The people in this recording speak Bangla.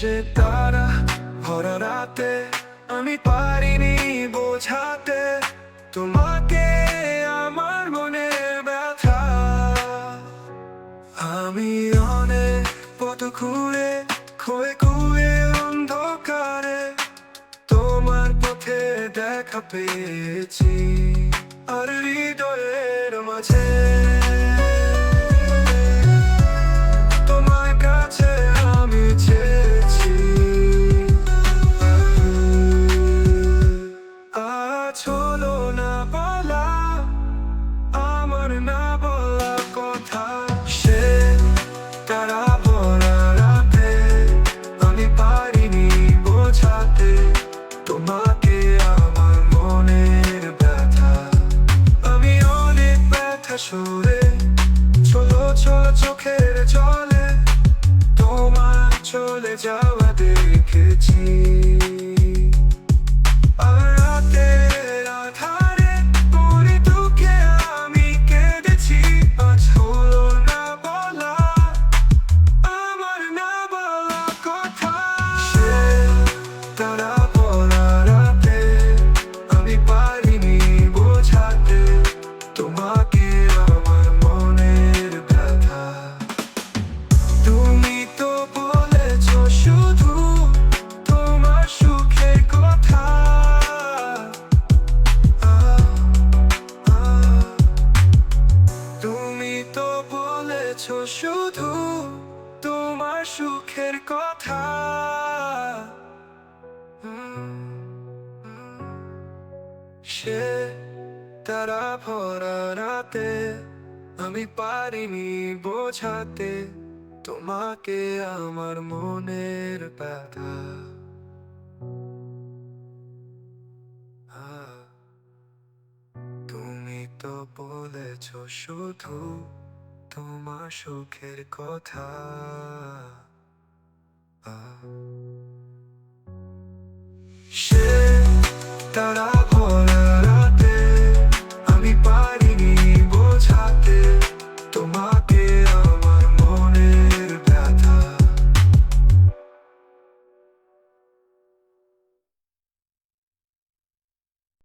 সে তারা ভরা রাতে আমি পারিনি বোঝাতে। তোমাকে আমার মনে ব্যথা। আমি অনেক পথ ঘুরে খুয়ে খুয়ে অন্ধকারে তোমার পথে দেখা পেয়েছি। আর হৃদয়ের মাঝে সরে চলো চলো চোখের জলে তোমার চলে যাওয়া দেখেছি। আর রাতের শুধু তোমার সুখের কথা। সে তারা ভরা রাতে আমি পারিনি বোঝাতে, তোমাকে আমার মনের ব্যথা তুমি তো বলেছ শুধু তোমার সুখের কথা। সে তারা